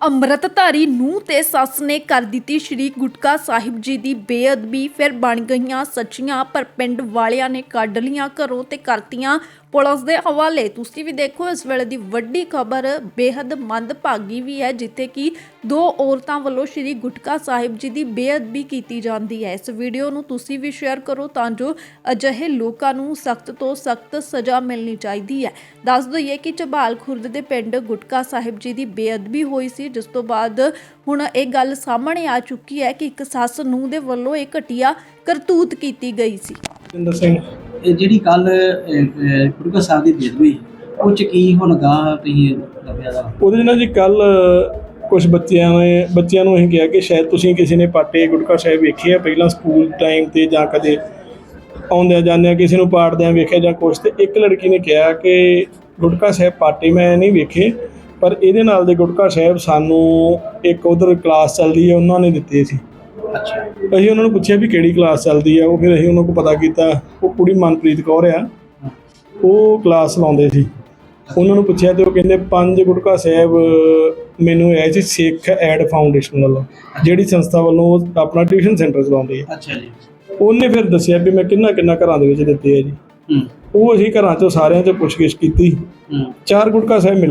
ਅੰਮ੍ਰਿਤਧਾਰੀ ਨੂੰ ਤੇ ਸੱਸ ਨੇ ਕਰ ਦਿੱਤੀ ਸ਼੍ਰੀ ਗੁਟਕਾ ਸਾਹਿਬ ਜੀ ਦੀ ਬੇਅਦਬੀ। ਫਿਰ ਬਣ ਗਈਆਂ ਸੱਚੀਆਂ, ਪਰ ਪਿੰਡ ਵਾਲਿਆਂ ਨੇ ਕੱਢ ਲੀਆਂ ਘਰੋਂ ਤੇ ਕਰਤੀਆਂ ਪੁਲਿਸ ਦੇ ਹਵਾਲੇ। ਤੁਸੀਂ ਵੀ ਦੇਖੋ, ਇਸ ਵੇਲੇ ਦੀ ਵੱਡੀ ਖਬਰ ਬੇਹੱਦ ਮੰਦਭਾਗੀ ਵੀ ਹੈ, ਜਿੱਥੇ ਕਿ ਦੋ ਔਰਤਾਂ ਵੱਲੋਂ ਸ਼੍ਰੀ ਗੁਟਕਾ ਸਾਹਿਬ ਜੀ ਦੀ ਬੇਅਦਬੀ ਕੀਤੀ ਜਾਂਦੀ ਹੈ। ਇਸ ਵੀਡੀਓ ਨੂੰ ਤੁਸੀਂ ਵੀ ਸ਼ੇਅਰ ਕਰੋ ਤਾਂ ਜੋ ਅਜਿਹੇ ਲੋਕਾਂ ਨੂੰ ਸਖਤ ਤੋਂ ਸਖਤ ਸਜ਼ਾ ਮਿਲਣੀ ਚਾਹੀਦੀ ਹੈ। ਦੱਸ ਦਈਏ ਕਿ ਝਬਾਲ ਖੁਰਦ ਦੇ ਪਿੰਡ ਗੁਟਕਾ ਸਾਹਿਬ ਜੀ ਦੀ ਬੇਅਦਬੀ ਹੋਈ ਸੀ ਜਿਸ ਤੋਂ ਬਾਅਦ ਹੁਣ ਇਹ ਗੱਲ ਸਾਹਮਣੇ ਆ ਚੁੱਕੀ ਹੈ ਕਿ ਇੱਕ ਸੱਸ ਨੂੰ ਦੇ ਵੱਲੋਂ ਇਹ ਘਟੀਆ ਕਰਤੂਤ ਕੀਤੀ ਗਈ ਸੀ। ਜਿੰਦਰ ਸਿੰਘ। ਇਹ ਜਿਹੜੀ ਕੱਲ ਗੁਰੂਗਾ ਸਾਹਿਬ ਦੀ ਬੇਦਬੀ ਉਹ ਚ ਕੀ ਹੁਣ ਗਾਂ ਤੁਸੀਂ ਲੱਭਿਆ ਦਾ? ਉਹਦੇ 'ਚ ਨਾ ਜੀ ਕੱਲ ਕੁਝ ਬੱਚਿਆਂ ਨੇ ਬੱਚਿਆਂ ਨੂੰ ਅਸੀਂ ਕਿਹਾ ਕਿ ਸ਼ਾਇਦ ਤੁਸੀਂ ਕਿਸੇ ਨੇ ਪਾਟੇ ਗੁਟਕਾ ਸਾਹਿਬ ਵੇਖੇ ਆ ਪਹਿਲਾਂ ਸਕੂਲ ਟਾਈਮ ਤੇ ਜਾਂ ਕਦੇ ਆਉਂਦਿਆਂ ਜਾਂਦਿਆਂ ਕਿਸੇ ਨੂੰ ਪਾੜਦਿਆਂ ਵੇਖਿਆ ਜਾਂ ਕੁਛ ਤੇ ਇੱਕ ਲੜਕੀ ਨੇ ਕਿਹਾ ਕਿ ਗੁਟਕਾ ਸਾਹਿਬ ਪਾਟੇ ਮੈਂ ਨਹੀਂ ਵੇਖੇ। ਪਰ ਇਹਦੇ ਨਾਲ ਦੇ ਗੁਟਕਾ ਸਾਹਿਬ ਸਾਨੂੰ ਇੱਕ ਉਧਰ ਕਲਾਸ ਚੱਲਦੀ ਹੈ ਉਹਨਾਂ ਨੇ ਦਿੱਤੇ ਸੀ। ਅੱਛਾ। ਅਸੀਂ ਉਹਨਾਂ ਨੂੰ ਪੁੱਛਿਆ ਵੀ ਕਿਹੜੀ ਕਲਾਸ ਚੱਲਦੀ ਆ ਉਹ ਫਿਰ ਅਸੀਂ ਉਹਨਾਂ ਕੋਲ ਪਤਾ ਕੀਤਾ ਉਹ ਕੁੜੀ ਮਨਪ੍ਰੀਤ ਕੌਰ ਆ। ਉਹ ਕਲਾਸ ਲਾਉਂਦੇ ਸੀ। ਉਹਨਾਂ ਨੂੰ ਪੁੱਛਿਆ ਤੇ ਉਹ ਕਹਿੰਦੇ ਪੰਜ ਗੁਟਕਾ ਸਾਹਿਬ ਮੈਨੂੰ ਆਏ ਸੀ ਸਿੱਖ ਐਡ ਫਾਊਂਡੇਸ਼ਨ ਵੱਲੋਂ ਜਿਹੜੀ ਸੰਸਥਾ ਵੱਲੋਂ ਉਹ ਆਪਣਾ ਟਿਊਸ਼ਨ ਸੈਂਟਰ ਚਲਾਉਂਦੇ ਆ। ਅੱਛਾ ਜੀ। ਉਹਨੇ ਫਿਰ ਦੱਸਿਆ ਵੀ ਮੈਂ ਕਿੰਨਾ ਕਿੰਨਾ ਘਰਾਂ ਦੇ ਵਿੱਚ ਦਿੱਤੇ ਆ ਜੀ। ਹੂੰ। ਉਹ ਅਸੀਂ ਘਰਾਂ ਚੋਂ ਸਾਰਿਆਂ ਚੋਂ ਪੁੱਛਗਿੱਛ ਕੀਤੀ। ਹੂੰ। ਚਾਰ ਗੁਟਕਾ ਸਾਹਿਬ ਮਿਲ